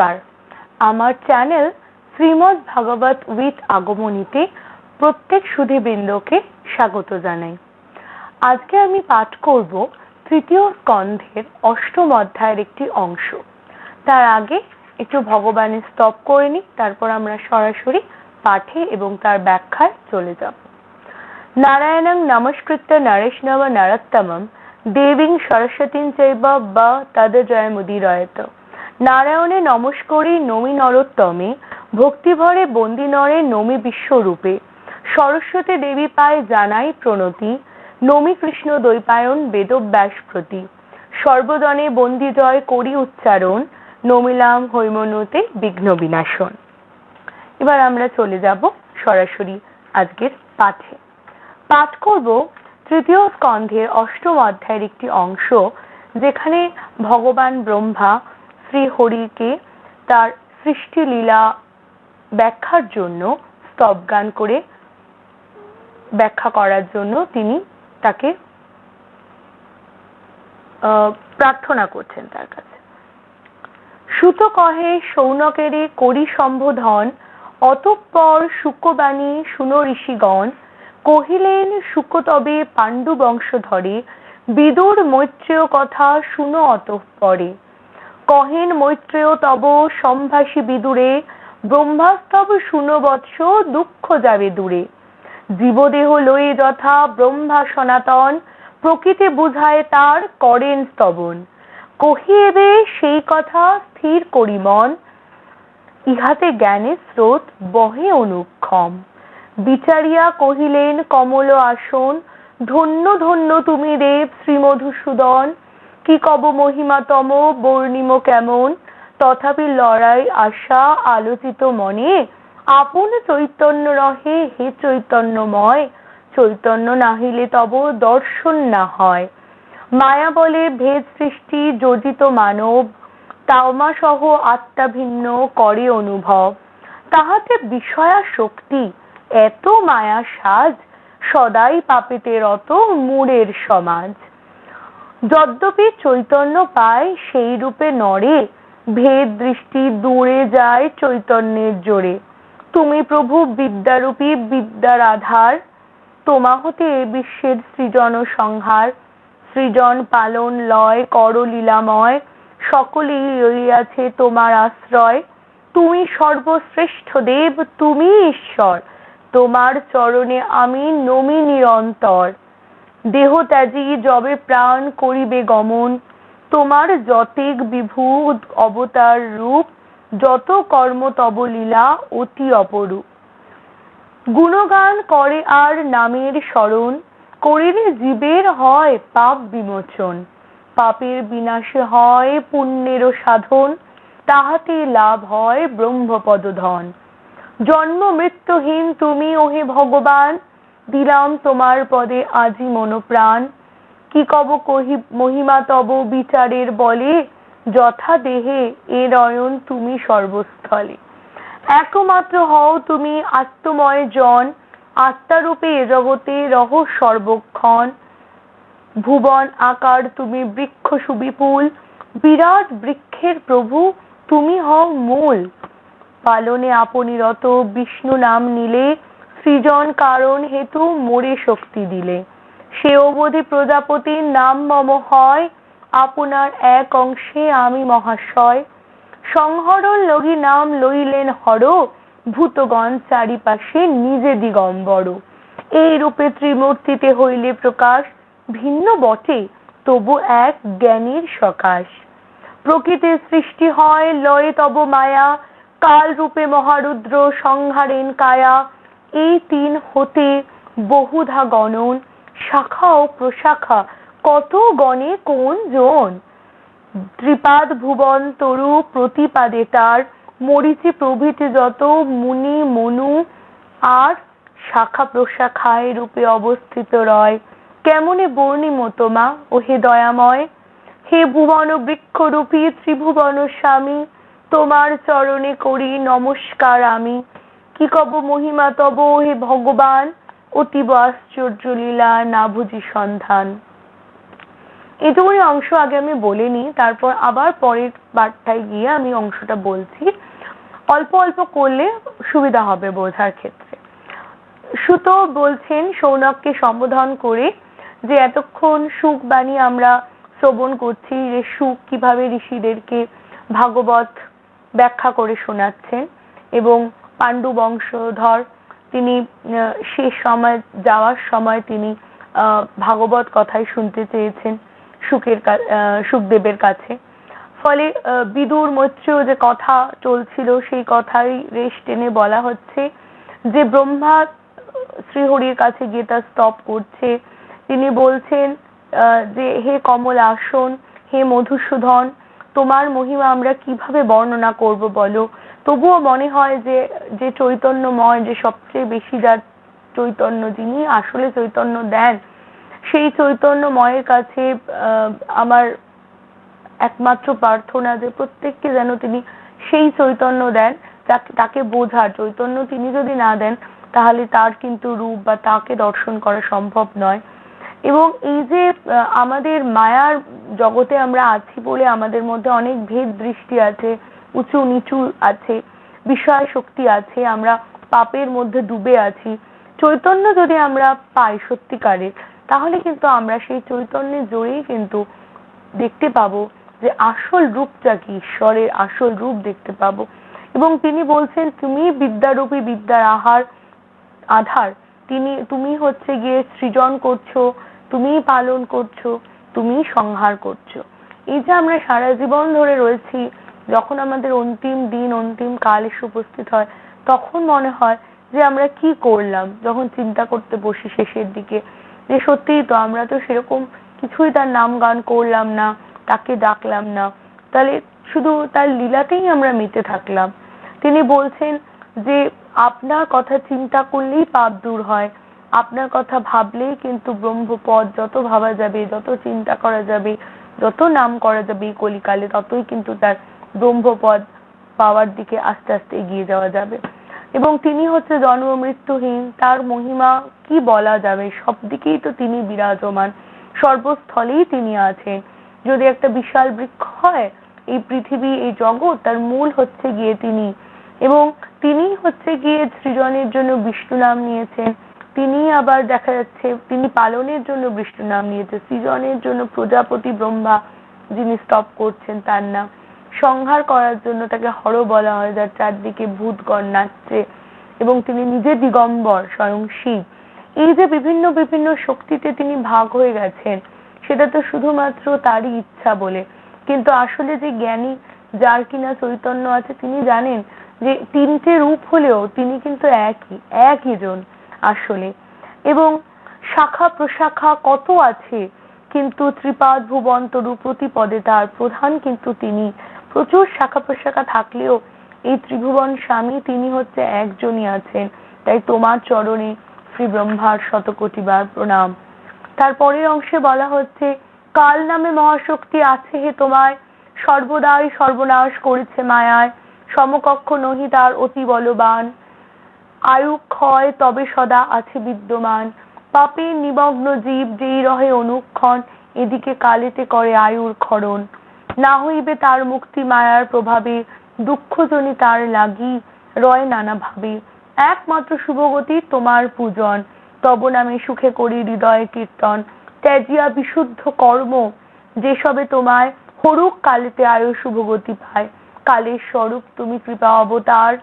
নমস্কার। আমার channel Shrimad Bhagavat with আগমনীতে প্রত্যেক সুধীবৃন্দকে স্বাগত জানাই। আজকে আমি পাঠ করব তৃতীয় স্কন্ধের অষ্টম অধ্যায়ের একটি অংশ। তার আগে একটু ভগবানের স্তব করে নিই, তারপর আমরা সরাসরি পাঠে এবং তার ব্যাখ্যায় চলে যাব। নারায়ণং নমস্কৃত্য নরেশনব নরোত্তমম, দেবীং সরস্বতীং চৈব বা তদ জয়মুদিরয়ত নারায়ণে নমস্করি নমি নরোত্তমে, ভক্তিভরে বন্দি নরে নমি বিশ্বরূপে। সরস্বতী দেবী পায় জানাই প্রণতি, নমি কৃষ্ণ দৈপায়ন বেদব্যাস প্রতি। সর্বদনে বন্দি জয় করি উচ্চারণ, নমিলাম হৈমনুতে বিঘ্ন বিনাশন। এবার আমরা চলে যাব সরাসরি আজকের পাঠে। পাঠ করব তৃতীয় স্কন্ধের অষ্টম অধ্যায়ের একটি অংশ, যেখানে ভগবান ব্রহ্মা শ্রী হরিকে তার সৃষ্টি লীলা ব্যাখ্যার জন্য স্তবগান করে ব্যাখ্যা করার জন্য তিনি তাকে আহ, প্রার্থনা করছেন তার কাছে। সুত কহে সৌনকেরে করি সম্বোধন অতঃপর শুকবাণী শুনো ঋষিগণ কহিলেন শুক তবে পাণ্ডু বংশধরে বিদুর মৈত্রেয় কথা শুনো অতঃপরে। কহেন মৈত্রেয় তব সম্ভাষী বিদুরে, ব্রহ্মাস্তব শুনো বৎস দুঃখ যাবে দূরে। জীবদেহ লয়ে যথা ব্রহ্মা সনাতন, প্রকৃতি বুঝায় তার করেন স্তবন। কহিয়েবে সেই কথা স্থির করি মন, ইহাতে জ্ঞানের স্রোত বহে অনুক্ষম। বিচারিয়া কহিলেন, কমল আসন, ধন্য ধন্য তুমি দেব শ্রীমধুসূদন কি কব মহিমাতম বর্ণিম কেমন? তথাপি লড়াই আশা আলোচিত মনে। আপন চৈতন্য রহে, হে চৈতন্যময়। চৈতন্য নাহিলে তব দর্শন না হয়। মায়া বলে ভেদ সৃষ্টি যোজিত মানব। তাওমা সহ আত্মা ভিন্ন করে অনুভব। তাহাতে বিষয়া শক্তি, এত মায়া সাজ। সদাই পাপেতে রত মূরের সমাজ। যদ্যপি চৈতন্য পায়, সেই রূপে নরে ভেদ দৃষ্টি দূরে যায় চৈতন্যের জোরে। তুমি প্রভু বিদ্যারূপী বিদ্যার আধার তোমা হতে এ বিশ্বের সৃজন ও সংহার। সৃজন পালন লয়, কর লীলাময়, সকলেই রইয়াছে তোমার আশ্রয়। তুমি সর্বশ্রেষ্ঠ দেব, তুমি ঈশ্বর। তোমার চরণে আমি নমি নিরন্তর দেহ ত্যাজি যবে প্রাণ করিবে গমন। তোমার যতেক বিভু অবতার রূপ, যত কর্ম তব লীলা অতি অপরূপ। গুণগান করে আর নামের স্মরণ করিলে জীবের হয় পাপ বিমোচন। পাপের বিনাশে হয় পুণ্যেরও সাধন, তাহাতে লাভ হয় ব্রহ্মপদ ধন জন্ম মৃত্যুহীন তুমি ওহে ভগবান দিলাম তোমার পদে আজি মনোপ্রাণ। কি কব কহি মহিমা তব বিচারের বলে, যথা দেহে এ নয়ন তুমি সর্বস্থলে। একমাত্র হও তুমি আত্মময় জন, আত্মারূপে এ জগতে রহ সর্বক্ষণ। ভুবন আকার তুমি বৃক্ষ সুবিপুল, বিরাট বৃক্ষের প্রভু তুমি হও মূল। পালনে আপনি রত বিষ্ণু নাম নিলে সৃজন কারণ হেতু মোরে শক্তি দিলে। সে অবধি প্রজাপতির নাম মম হয়, আপনার এক অংশে আমি মহাশয়। সংহরণ লগি নাম লইলেন হর, ভূতগণ চারিপাশে নিজে দিগম্বর। এই রূপে ত্রিমূর্তিতে হইলে প্রকাশ ভিন্ন বটে, তবু এক জ্ঞানীর সকাশ। প্রকৃতির সৃষ্টি হয়, লয়ে তব মায়া। কাল রূপে মহারুদ্র সংহারেন কায়া। এই তিন হতে বহুধা গণন, শাখা ও প্রশাখা, কত গণে কোন জন? ত্রিপাদ ভুবন তরু প্রতিপাদে তার, মরিচি প্রভৃতি যত মুনি মনু, আর শাখা প্রশাখায় রূপে অবস্থিত রয়। কেমনে বর্ণিম তোমা ও হে দয়াময়? হে ভুবন বৃক্ষরূপী ত্রিভুবন স্বামী, তোমার চরণে করি নমস্কার আমি। কি কব মহিমা? তব হে ভগবান, অতীব আশ্চর্য লীলা, না বুঝি সন্ধান। এটুকুনি অংশ আগে আমি বলে নিই, তারপর আবার পরের বারটায় গিয়ে আমি অংশটা বলছি। অল্প অল্প করলে সুবিধা হবে বোঝার ক্ষেত্রে। সুত বলছেন সৌনককে সম্বোধন করে যে, এতক্ষণ সুখ বাণী আমরা শ্রবণ করছি যে, সুখ কীভাবে ঋষিদেরকে ভাগবত ব্যাখ্যা করে শোনাচ্ছেন এবং পাণ্ডু বংশধর। তিনি শেষ সময়, যাওয়ার সময় তিনি ভাগবত কথাই শুনতে চেয়েছেন সুখের সুখদেবের কাছে। ফলে বিদুর মৈত্রেয় যে কথা চলছিল, সেই কথাই রেশ টেনে বলা হচ্ছে যে ব্রহ্মা শ্রীহরির কাছে গিয়ে তার স্তব করছে। তিনি বলছেন যে হে কমল আসন, হে মধুসূদন, তোমার মহিমা আমরা কীভাবে বর্ণনা করব বলো? তবুও মনে হয় যে যে চৈতন্যময়, যে সবচেয়ে বেশি যার চৈতন্য যিনি আসলে চৈতন্য দেন, সেই চৈতন্যময়ের কাছে আমার একমাত্র প্রার্থনা যে প্রত্যেককে যেন তিনি সেই চৈতন্য দেন তাকে বোঝার। চৈতন্য তিনি যদি না দেন, তাহলে তার কিন্তু রূপ বা তাকে দর্শন করা সম্ভব নয়। এবং এই যে আমাদের মায়ার জগতে আমরা আছি বলে আমাদের মধ্যে অনেক ভেদ দৃষ্টি আছে উঁচু নিচু আছে বিষয় শক্তি আছে, আমরা পাপের মধ্যে ডুবে আছি। চৈতন্য যদি আমরা পাই সত্যিকারের তাহলে কিন্তু আমরা সেই চৈতন্যের জোরেই কিন্তু দেখতে পাবো যে আসল রূপটা কি, ঈশ্বরের আসল রূপ দেখতে পাবো। এবং তিনি বলছেন, তুমি বিদ্যারূপী বিদ্যার আহার, আধার। তিনি, তুমি হচ্ছে গিয়ে সৃজন করছ তুমি পালন করছ তুমি সংহার করছ। এই যে আমরা সারা জীবন ধরে রয়েছি যখন আমাদের অন্তিম দিন, অন্তিম কাল এসে উপস্থিত হয়, তখন মনে হয় যে আমরা কি করলাম? যখন চিন্তা করতে বসি শেষের দিকে, যে সত্যিই তো আমরা তো সেরকম কিছুই তার নাম গান করলাম না, তাকে ডাকলাম না। তাহলে শুধু তার লীলাতেই আমরা মেতে থাকলাম। তিনি বলছেন যে, আপনার কথা চিন্তা করলেই পাপ দূর হয়। আপনার কথা ভাবলেই কিন্তু ব্রহ্মপদ যত ভাবা যাবে, যত চিন্তা করা যাবে, যত নাম করা যাবে এই কলিকালে, ততই কিন্তু তার ব্রহ্মপদ পাওয়ার দিকে আস্তে আস্তে এগিয়ে যাওয়া যাবে। এবং তিনি হচ্ছে জন্ম মৃত্যুহীন তার মহিমা কি বলা যাবে সব দিকেই তো তিনি বিরাজমান। সর্বস্থলেই তিনি আছেন। যদি একটা বিশাল বৃক্ষ হয়, এই পৃথিবী, এই জগৎ, তার মূল হচ্ছে গিয়ে তিনি। এবং তিনি হচ্ছে গিয়ে সৃজনের জন্য বিষ্ণু নাম নিয়েছেন। তিনি আবার দেখা যাচ্ছে, তিনি পালনের জন্য বিষ্ণু নাম নিয়েছে সৃজনের জন্য প্রজাপতি ব্রহ্মা যিনি স্তব করছেন, তার নাম। সংহার করার জন্য তাকে হর বলা হয়, যার চারদিকে ভূতগণ নাচছে এবং তিনি নিজে দিগম্বর, স্বয়ং শিব। এই যে বিভিন্ন বিভিন্ন শক্তিতে তিনি ভাগ হয়ে গেছেন, সেটা তো শুধুমাত্র তারই ইচ্ছা বলে। কিন্তু আসলে যে জ্ঞানী, যার কিনা চৈতন্য আছে, তিনি জানেন যে তিনটে রূপ হলেও তিনি কিন্তু একই একই জন আসলে। এবং শাখা প্রশাখা কত আছে, কিন্তু ত্রিপাদ ভুবন তরু প্রতি পদে তার প্রধান কিন্তু তিনি। প্রচুর শাখা প্রশাখা থাকলেও এই ত্রিভুবন স্বামী তিনি হচ্ছে একজনই আছেন। তাই তোমার চরণে শ্রী ব্রহ্মার শতকোটিবার প্রণাম। তারপরের অংশে বলা হচ্ছে, কাল নামে মহাশক্তি আছে হে তোমায়। সর্বদাই সর্বনাশ করেছে মায়ায়। সমকক্ষ নহি তার অতি বলবান। আয়ু ক্ষয় তবে সদা আছে বিদ্যমান। পাপে নিমগ্ন জীব যেই রহে অনুক্ষণ, এদিকে কালেতে করে আয়ুর ক্ষরণ না হইবে তার মুক্তি মায়ার প্রভাবে দুঃখজনী তার লাগি রয় নানা ভাবে একমাত্র শুভগতি তোমার পূজন। তব নামে সুখে করি হৃদয় কীর্তন। ত্যাজিয়া বিশুদ্ধ কর্ম যেসবে তোমায় হরুক কালেতে আয়ু শুভগতি পায়। কালের স্বরূপ তুমি কৃপা অবতার,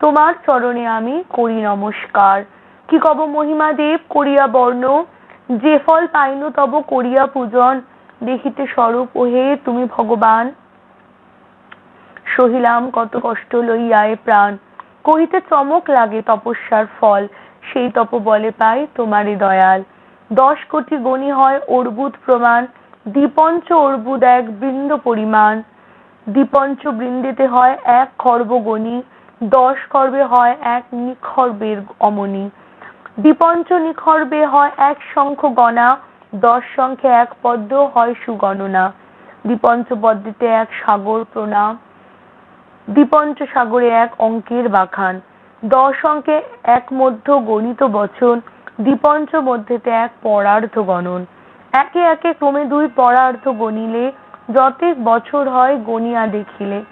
তোমার চরণে আমি করি নমস্কার। কি কব মহিমা দেব করিয়া বর্ণ, যে ফল পাইনু তব করিয়া পূজন। দেখিতে স্বরূপ, ওহে তুমি ভগবান! সহিলাম কত কষ্ট লইয়ায় প্রাণ। কহিতে চমক লাগে তপস্যার ফল, সেই তপ বলে পাই তোমারই দয়াল। দশ কোটি গণি হয় অর্বুদ প্রমাণ, দ্বিপঞ্চ অর্বুদ এক বৃন্দ পরিমাণ। দ্বিপঞ্চ বৃন্দেতে হয় এক খর্ব গণি, দশ খর্বে হয় এক নিখর্বের অমনি দ্বিপঞ্চ নিখর্বে হয় এক শঙ্খ গণা দশ শঙ্খে এক পদ্ম হয় সুগণনা। দ্বিপঞ্চ পদ্মে এক সাগর প্রণাম। দ্বিপঞ্চ সাগরে এক অঙ্কের বাখান। দশ অঙ্কে এক মধ্য গণিত বচন। দ্বিপঞ্চ মধ্যেতে এক পরার্ধ গণন। একে একে ক্রমে দুই পরার্ধ গণিলে যতেক বছর হয় গণিয়া দেখিলে।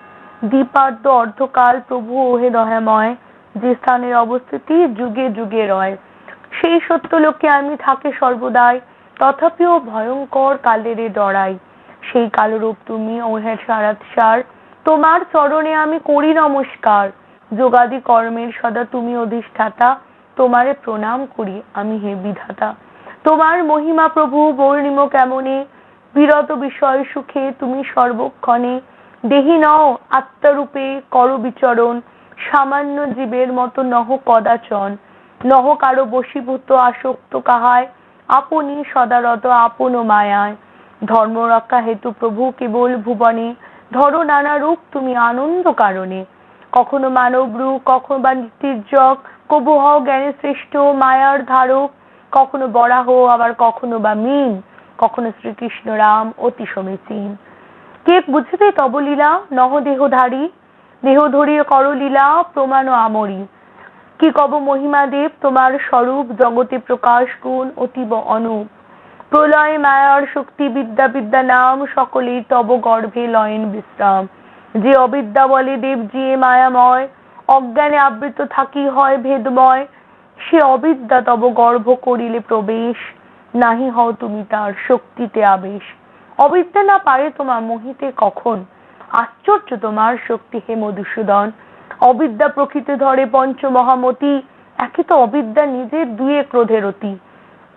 দীপার্ধ অর্ধকাল প্রভু ওহে দয়াময়, যে স্থানের অবস্থিতি যুগে যুগে রয়। সেই সত্য লোকে আমি থাকে সর্বদাই। তথাপিও ভয়ঙ্কর কালেরে ডরাই। সেই কালরূপ তুমি ওহে সারাত সার। তোমার চরণে আমি করি নমস্কার। যোগাদি কর্মের সদা তুমি অধিষ্ঠাতা। তোমারে প্রণাম করি আমি হে বিধাতা। তোমার মহিমা প্রভু, বর্ণিম কেমনে? বিরত বিষয় সুখে তুমি সর্বক্ষণে। দেহি নও আত্মারূপে কর বিচরণ। সামান্য জীবের মতো নহ কদাচন। নহ কারও বশীভূত আসক্ত কাহায়। আপনি সদারত আপন মায়ায়। ধর্ম রক্ষা হেতু প্রভু কেবল ভুবনে। ধরো নানা রূপ তুমি আনন্দ কারণে। কখনো মানব রূপ, কখনো বা তির্যক কবু হও জ্ঞানের শ্রেষ্ঠ মায়ার ধারক। কখনো বরাহ আবার কখনো বা মিন। কখনো শ্রীকৃষ্ণ রাম অতি সমীচীন। কে বুঝবে তব লীলা নহ দেহধারী। দেহ ধরিয়ে কর লীলা প্রমাণ আমরি। কি কব মহিমা দেব, তোমার স্বরূপ জগতে প্রকাশ গুণ অতীব অনুপ। প্রলয় মায়ার শক্তি বিদ্যা বিদ্যা নাম সকলেই তব গর্ভে লয়েন বিশ্রাম। যে অবিদ্যা বলে, দেব যে মায়াময়, অজ্ঞানে আবৃত থাকি হয় ভেদময়। সে অবিদ্যা তব গর্ভ করিলে প্রবেশ, নাহি হও তুমি তার শক্তিতে আবেশ। অবিদ্যা না পারে তোমার মোহিতে কখন? আশ্চর্য তোমার শক্তি হে মধুসূদন। অবিদ্যা প্রকৃতি ধরে পঞ্চ মহামতি একে তো অবিদ্যা নিজের দুয়ে ক্রোধের অতি।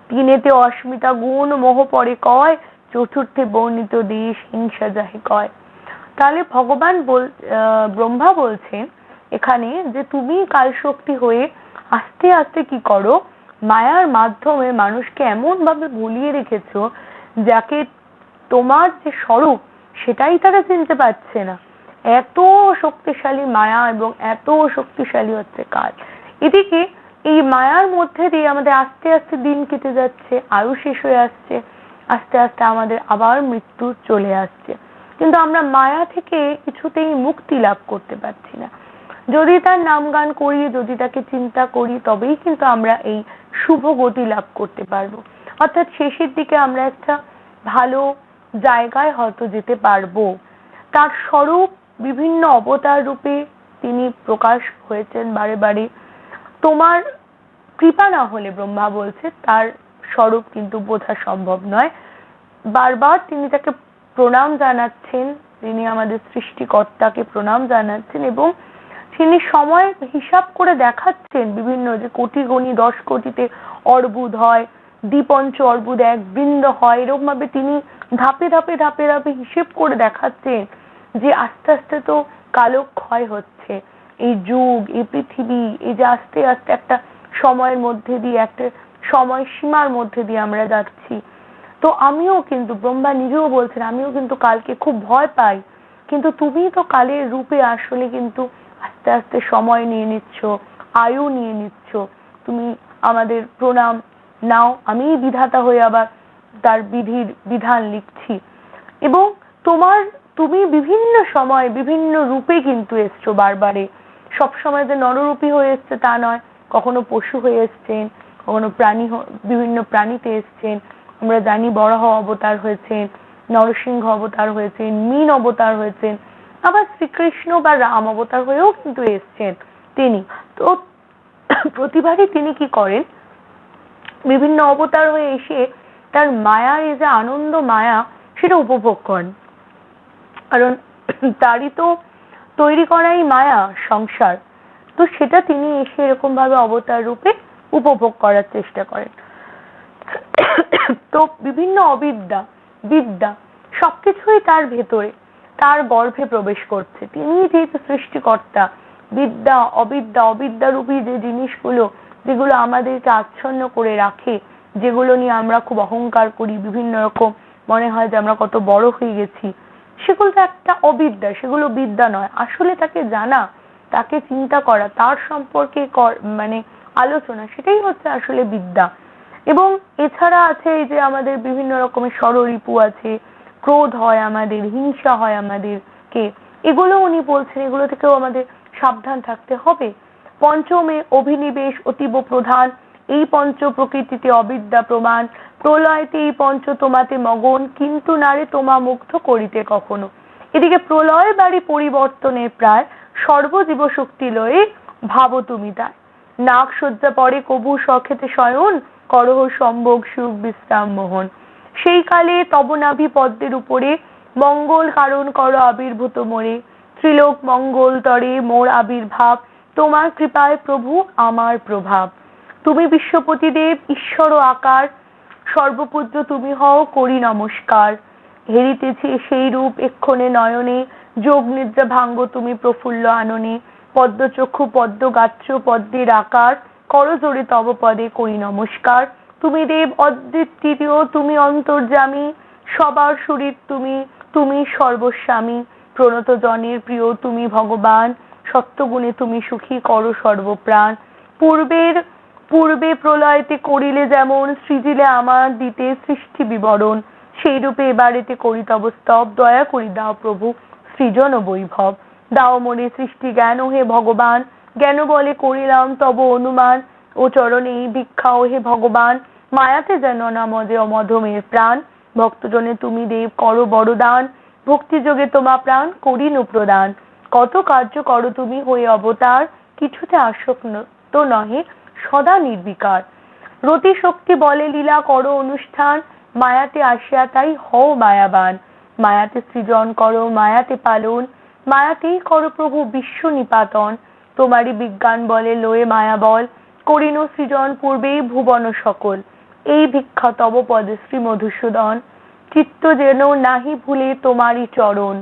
তিনেতে অস্মিতা গুণ, মোহ পরে কয়, চতুর্থে বর্ণিত দেশ হিংসা যাহে কয়। তাহলে ভগবান বল ব্রহ্মা বলছেন এখানে যে তুমি কাল শক্তি হয়ে আস্তে আস্তে কি করো, মায়ার মাধ্যমে মানুষকে এমন ভাবে ভুলিয়ে রেখেছো, যাকে তোমার যে স্বরূপ, সেটাই তারা চিনতে পারছে না। এত শক্তিশালী মায়া এবং এত শক্তিশালী হচ্ছে কাজ। এদিকে এই মায়ার মধ্যে দিয়ে আমাদের আস্তে আস্তে দিন কেটে যাচ্ছে, আয়ু শেষ হয়ে আসছে, আস্তে আস্তে আমাদের আবার মৃত্যু চলে আসছে। কিন্তু আমরা মায়া থেকে কিছুতেই মুক্তি লাভ করতে পারছি না। যদি তার নাম গান করি, যদি তাকে চিন্তা করি, তবেই কিন্তু আমরা এই শুভ গতি লাভ করতে পারব। অর্থাৎ শেষের দিকে আমরা একটা ভালো জায়গায় হয়তো যেতে পারব। তার স্বরূপ বিভিন্ন অবতার রূপে তিনি প্রকাশ হয়েছেন বারে বারে। তোমার কৃপা না হলে ব্রহ্মা বলছে, তার স্বরূপ কিন্তু বোঝা সম্ভব নয়। বারবার তিনি তাকে প্রণাম জানাচ্ছেন, তিনি আমাদের সৃষ্টিকর্তাকে প্রণাম জানাচ্ছেন এবং তিনি সময় হিসাব করে দেখাচ্ছেন বিভিন্ন যে কোটি গণি, দশ কোটিতে অর্বুদ হয়, দ্বিপঞ্চ অর্বুদ এক বৃন্দ হয় এরকম ভাবে তিনি ধাপে ধাপে ধাপে ধাপে হিসেব করে দেখাচ্ছেন। যে আস্তে আস্তে তো কালক্ষয় হচ্ছে। এই যুগ, এই পৃথিবী, এই যে আস্তে আস্তে একটা সময়ের মধ্যে দিয়ে, একটা সময় সীমার মধ্যে দিয়ে আমরা যাচ্ছি। তো আমিও কিন্তু, ব্রহ্মা নিজেও বলছেন, আমিও কিন্তু কালকে খুব ভয় পাই। কিন্তু তুমি তো কালের রূপে আসলে কিন্তু আস্তে আস্তে সময় নিয়ে নিচ্ছ, আয়ু নিয়ে নিচ্ছ। তুমি আমাদের প্রণাম নাও, আমি বিধাতা হয়ে আবার তার বিধির বিধান লিখছি। এবং তোমার তুমি বিভিন্ন সময় বিভিন্ন রূপে কিন্তু এসছো বারবারে। সবসময় যে নররূপী হয়ে এসছে তা নয়। কখনো পশু হয়ে এসছেন, কখনো প্রাণী হ- বিভিন্ন প্রাণীতে এসছেন। আমরা জানি বরাহ অবতার হয়েছেন, নরসিংহ অবতার হয়েছেন, মীন অবতার হয়েছেন। আবার শ্রীকৃষ্ণ বা রাম অবতার হয়েও কিন্তু এসছেন তিনি। তো প্রতিবারই তিনি কি করেন? বিভিন্ন অবতার হয়ে এসে তার মায়ার এই যে আনন্দ মায়া, সেটা উপভোগ করেন। কারণ তারই তো তৈরি করাই মায়া সংসার। তো সেটা তিনি এসে এরকম ভাবে অবতার রূপে উপভোগ করার চেষ্টা করেন। তো বিভিন্ন অবিদ্যা, বিদ্যা সবকিছুই তার ভেতরে, তার গর্ভে প্রবেশ করছে। তিনি যেহেতু সৃষ্টিকর্তা, বিদ্যা, অবিদ্যা, অবিদ্যারূপী যে জিনিসগুলো, যেগুলো আমাদেরকে আচ্ছন্ন করে রাখে, যেগুলো নিয়ে আমরা খুব অহংকার করি, বিভিন্ন রকম মনে হয় যে আমরা কত বড় হয়ে গেছি। সেগুলো তো একটা অবিদ্যা, সেগুলো বিদ্যা নয়। আসলে তাকে জানা, তাকে চিন্তা করা, তার সম্পর্কে মানে আলোচনা, সেটাই হচ্ছে আসলে বিদ্যা। এবং এছাড়া আছে এই যে আমাদের বিভিন্ন রকমের ষড়রিপু আছে, ক্রোধ হয় আমাদের, হিংসা হয় আমাদেরকে। এগুলো উনি বলছেন, এগুলো থেকেও আমাদের সাবধান থাকতে হবে। পঞ্চমে অভিনিবেশ অতীব প্রধান। এই পঞ্চ প্রকৃতিতে অবিদ্যা প্রমাণ। প্রলয়তে এই পঞ্চ তোমাতে মগন, কিন্তু নারে তোমা মুগ্ধ করিতে কখনো। এদিকে প্রলয় বাড়ি পরিবর্তনের প্রায় সর্বজীব শক্তি লয়ে ভাবো তুমি তাই নাক সজ্জা পরে কবু সখেতে শয়ন, করহ সম্ভোগ সুখ বিশ্রাম মোহন। সেই কালে তব নাভি পদ্মের উপরে মঙ্গল কারণ কর আবির্ভূত মোরে ত্রিলোক মঙ্গল তরে মোর আবির্ভাব, তোমার কৃপায় প্রভু আমার প্রভাব। তুমি বিশ্বপতি দেব ঈশ্বর ও আকার সর্বপূজ্য তুমি হও, করি নমস্কার। হেরিতেছি সেই রূপ এক্ষণে নয়নে, যোগ নিদ্রা ভাঙ্গ তুমি প্রফুল্ল আননে। পদ্মচক্ষু পদ্ম গাত্র পদ্মের আকার, করজোড়ে তব পদে করি নমস্কার। তুমি দেব অদ্বিতীয়, তুমি অন্তর্যামী, সবার শরীর তুমি তুমি সর্বস্বামী। প্রণত জনের প্রিয় তুমি ভগবান, সত্যগুণে তুমি সুখী, করো সর্বপ্রাণ। পূর্বের পূর্বে প্রলয়তে করিলে যেমন, সৃজিলে আমার দিতে সৃষ্টি বিবরণ। সেই রূপে এবারেতে করি তব স্তব। দয়া করি দাও প্রভু, সৃজন বৈভব। দাও মনে সৃষ্টি জ্ঞান হে ভগবান। জ্ঞান বলে করিলাম, তব অনুমান। ও চরণে ভিক্ষা, ও হে ভগবান। মায়াতে যেন না মজে অমধমের প্রাণ। ভক্তজনে তুমি দেব, করো বড়দান ভক্তি যোগে তোমা প্রাণ, করিনু প্রদান। কত কার্য করো তুমি হয়ে অবতার। কিছুতে আসক্ত নহে সদা নির্বিকার। রতি শক্তি বলে লীলা করো অনুষ্ঠান, মায়াতে আসিয়া তাই হও মায়াবান। মায়াতে সৃজন করো, মায়াতে পালন, মায়াতেই করো প্রভু বিশ্ব নিপাতন। তোমারই বিজ্ঞান বলে লয়ে মায়া বল, করিন সৃজন পূর্বেই ভুবন সকল। এই ভিক্ষা তব পদে শ্রী মধুসূদন। চিত্ত যেন নাহি ভুলে তোমারই চরণ।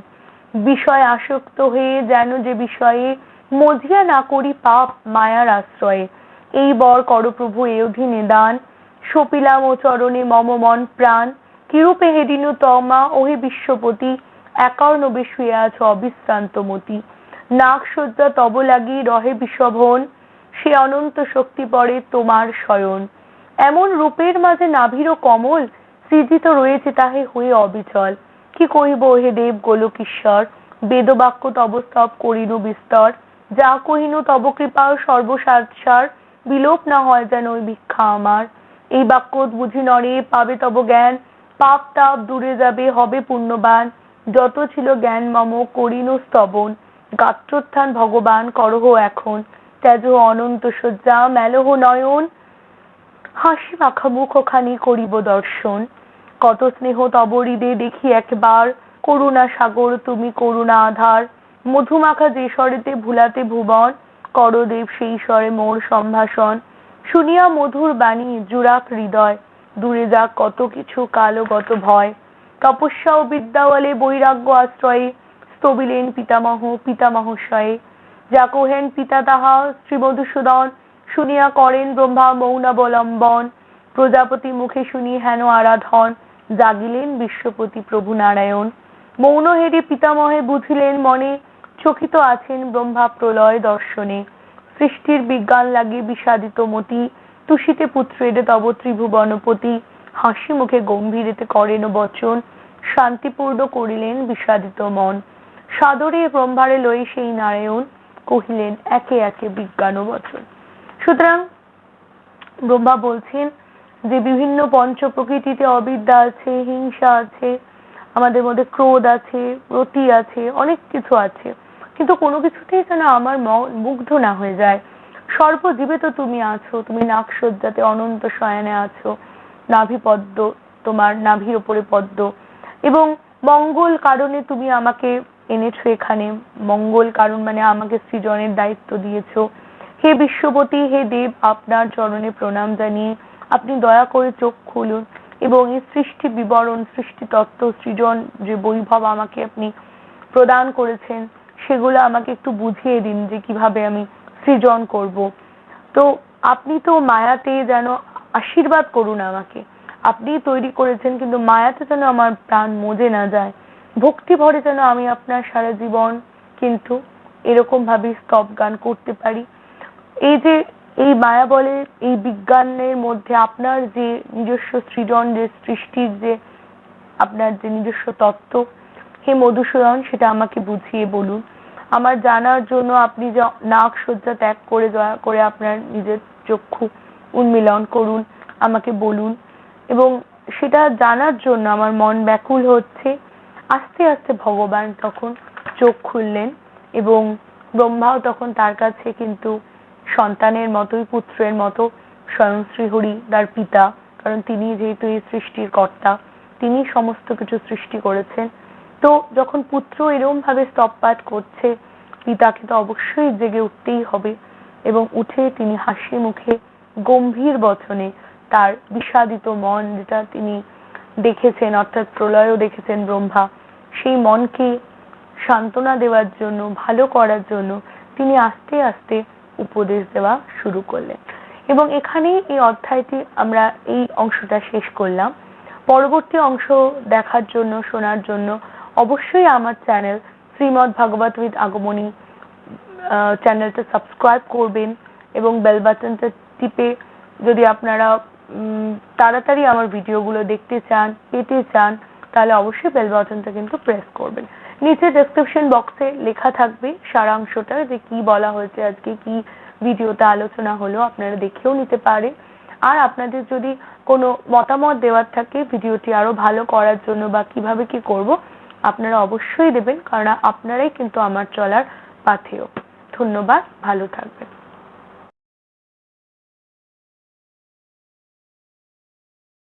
বিষয় আসক্ত হয়ে যেন যে বিষয়ে মজিয়া না করি পাপ মায়ার আশ্রয়ে। এই বর কর প্রভু এ অধীনে দান সপিলাম ও চরণে মম মন প্রাণ। কিরূপে হেদিনু তমা, ওহে বিশ্বপতি একার্ণবে শুয়ে আছো অবিশ্রান্ত মতি। নাক সজ্জা তব লাগি রহে বিষভন সে অনন্ত শক্তি পড়ে তোমার শয়ন। এমন রূপের মাঝে নাভির কমল সৃজিত রয়েছে তাহে হয়ে অবিচল। কি কহিব হে দেব গোলকীশ্বর, বেদবাক্য তব স্তব করিনু বিস্তর। যা কহিনু তব কৃপা সর্বসার বিলোপ না হয় যেন ওই ভিক্ষা আমার। এই বাক্য বুঝি নরে পাবে তব জ্ঞান। পাপ তাপ দূরে যাবে, হবে পুণ্যবান। যত ছিল জ্ঞান মম, করিনু স্তবন। গাত্রোত্থান ভগবান, করহ এখন। ত্যাজ অনন্ত শয্যা মেলহ নয়ন। হাসি মাখা মুখখানি করিব দর্শন। কত স্নেহ তব হৃদে দেখি একবার। করুণা সাগর, তুমি করুণা আধার। মধুমাখা যে স্বরেতে ভুলাতে ভুবন। করদেব সেই স্বরে মোর সম্ভাষণ। শুনিয়া মধুর বাণী জুড়াক হৃদয়। দূরে যাক কত কিছু কালগত ভয়। তপস্যা ও বিদ্যাবলে বৈরাগ্য আশ্রয়ে স্তবিলেন পিতামহ পিতামহশয়ে যা কোহেন পিতা তাহা শ্রী মধুসূদন শুনিয়া করেন ব্রহ্মা মৌনাবলম্বন। প্রজাপতি মুখে শুনি হেন আরাধন, জাগিলেন বিশ্বপতি প্রভু নারায়ণ। মৌন হেরে পিতামহে বুঝিলেন মনে চকিত আছেন ব্রহ্মা প্রলয় দর্শনে। সৃষ্টির বিজ্ঞান লাগি বিষাদিত মতি, তুষিতে পুত্রের তব ত্রিভুবনপতি, হাসি মুখে গম্ভীরেতে করেন বচন, শান্তিপূর্ণ করিলেন বিষাদিত মন। সাদরে ব্রহ্মারে লই সেই নারায়ণ কহিলেন, একে একে বিজ্ঞান বচন। সুতরাং ব্রহ্মা বলছেন যে বিভিন্ন পঞ্চ প্রকৃতিতে অবিদ্যা আছে, হিংসা আছে, আমাদের মধ্যে ক্রোধ আছে, রতি আছে, অনেক কিছু আছে। কিন্তু কোনো কিছুতেই যেন আমার মুগ্ধ না হয়ে যায়। সর্বজীবে তো তুমি আছো, তুমি নাকসজ্জাতে অনন্ত শয়নে আছো। নাভি পদ্ম তোমার নাভির ওপরে পদ্ম। এবং মঙ্গল কারণে তুমি আমাকে এনেছো এখানে। মঙ্গল কারণ মানে আমাকে সৃজনের দায়িত্ব দিয়েছ। হে বিশ্বপতি হে দেব, আপনার চরণে প্রণাম জানিয়ে আপনি দয়া করে চোখ খুলুন এবং এই সৃষ্টি বিবরণ, সৃষ্টি তত্ত্ব, সৃজন যে বৈভব আমাকে আপনি প্রদান করেছেন সেগুলো আমাকে একটু বুঝিয়ে দিন যে কীভাবে আমি সৃজন করব। তো আপনি তো মায়াতে যেন আশীর্বাদ করুন আমাকে। আপনি তৈরি করেছেন কিন্তু মায়াতে যেন আমার প্রাণ মজে না যায়। ভক্তি ভরে যেন আমি আপনার সারা জীবন কিন্তু এরকম ভাবে স্তব গান করতে পারি। এই যে এই মায়া বলে, এই বিজ্ঞানের মধ্যে আপনার যে নিজস্ব সৃজন, যে সৃষ্টির যে আপনার যে নিজস্ব তত্ত্ব হে মধুসূদন, সেটা আমাকে বুঝিয়ে বলুন। আমার জানার জন্য আপনি নাক সজ্জা ত্যাগ করে দয়া করে আপনার নিজের চক্ষু উন্মিলন করুন, আমাকে বলুন। এবং সেটা জানার জন্য আমার মন ব্যাকুল হচ্ছে। আস্তে আস্তে ভগবান তখন চোখ খুললেন এবং ব্রহ্মাও তখন তার কাছে কিন্তু সন্তানের মতোই, পুত্রের মতো স্বয়ং শ্রীহরি তার পিতা। কারণ তিনি যেহেতু এই সৃষ্টির কর্তা, তিনি সমস্ত কিছু সৃষ্টি করেছেন। তো যখন পুত্র এরকম ভাবে স্তবপাত করছে, পিতাকে তো অবশ্যই জেগে উঠতেই হবে এবং উঠে তিনি হাসি মুখে গম্ভীর বচনে তার বিষাদিত মন যেটা তিনি দেখেছেন, অর্থাৎ প্রলয়ও দেখেছেন ব্রহ্মা, সেই মনকে সান্ত্বনা দেওয়ার জন্য, ভালো করার জন্য তিনি আস্তে আস্তে উপদেশ দেওয়া শুরু করলেন। এবং এখানেই এই অধ্যায়টি আমরা এই অংশটা শেষ করলাম। পরবর্তী অংশ দেখার জন্য, শোনার জন্য অবশ্যই আমার চ্যানেল শ্রীমৎ ভাগবত উইথ আগমনী চ্যানেলটা সাবস্ক্রাইব করবেন এবং বেল বাটনটা টিপে যদি আপনারা তাড়াতাড়ি আমার ভিডিওগুলো দেখতে চান, পেতে চান, তাহলে অবশ্যই বেল বাটনটা কিন্তু প্রেস করবেন। নিচে ডেসক্রিপশন বক্সে লেখা থাকবে সারাংশটা যে কি বলা হয়েছে আজকে, কি ভিডিওতে আলোচনা হলো, আপনারা দেখেও নিতে পারেন আর আপনাদের যদি কোনো মতামত দেওয়ার থাকে ভিডিওটি আরও ভালো করার জন্য বা কীভাবে কি করব আপনারা অবশ্যই দেবেন কারণ আপনারাই কিন্তু আমার চলার পাথেয়। ধন্যবাদ ভালো থাকবেন।